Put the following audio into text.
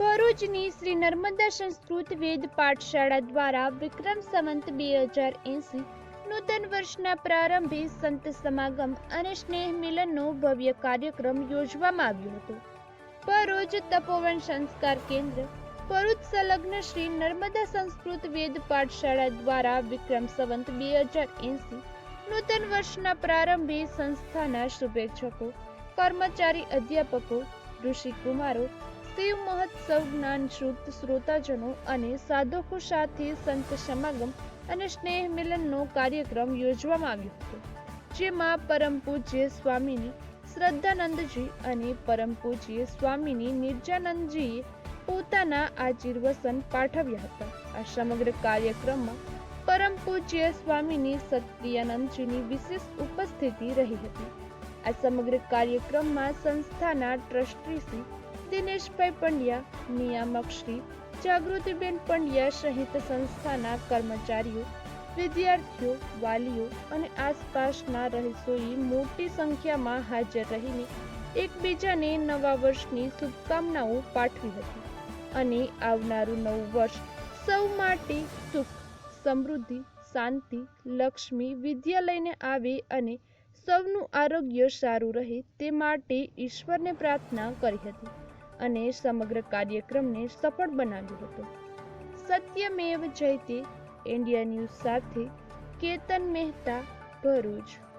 ભરૂચની શ્રી નર્મદા સંસ્કૃત વેદ પાઠશાળા દ્વારા વિક્રમ સંવંત બે હજાર એંસી નૂતન વર્ષના પ્રારંભે સંત સમાગમ અને સ્નેહ મિલનનો ભવ્ય કાર્યક્રમ યોજવામાં આવ્યો હતો. ભરૂચ તપોવન સંસ્કાર કેન્દ્ર, ભરૂચ સંલગ્ન શ્રી નર્મદા સંસ્કૃત વેદ પાઠશાળા દ્વારા વિક્રમ સંવંત બે હજાર એંસી નૂતન વર્ષના પ્રારંભે સંસ્થાના શુભેચ્છકો, કર્મચારી અધ્યાપકો ઋષિકુમારો શિવ મહોત્સવ જ્ઞાન શ્રુત શ્રોતાજનો અને સાધકો સાથે સંત સમાગમ અને સ્નેહ મિલનનો કાર્યક્રમ યોજવામાં આવ્યો હતો, જેમાં પરમ પૂજ્ય સ્વામીની શ્રદ્ધાનંદજી અને પરમ પૂજ્ય સ્વામીની નિર્જાનંદજીએ પોતાના આશીર્વસન પાઠવ્યા હતા. આ સમગ્ર કાર્યક્રમમાં પરમ પૂજ્ય સ્વામીની સત્યાનંદજીની વિશેષ ઉપસ્થિતિ રહી હતી. આ સમગ્ર કાર્યક્રમમાં સંસ્થાના ટ્રસ્ટી શ્રી દિનેશભાઈ પંડ્યા નિયામક શ્રી જાગૃતિબેન પંડ્યા સહિત સંસ્થાના કર્મચારીઓ, વિદ્યાર્થીઓ, વાલીઓ અને આસપાસના રહીશોએ મોટી સંખ્યામાં હાજર રહીને એકબીજાને નવા વર્ષની શુભકામનાઓ પાઠવી હતી અને આવનારું નવું વર્ષ સૌ માટે સુખ, સમૃદ્ધિ, શાંતિ, લક્ષ્મી વિદ્યાલયને આવે અને સૌનું આરોગ્ય સારું રહે તે માટે ઈશ્વરને પ્રાર્થના કરી હતી. અને સમગ્ર કાર્યક્રમને સફળ બનાવ્યો હતો. સત્યમેવ જયતે ઇન્ડિયા ન્યૂઝ સાથે કેતન મહેતા ભરૂચ.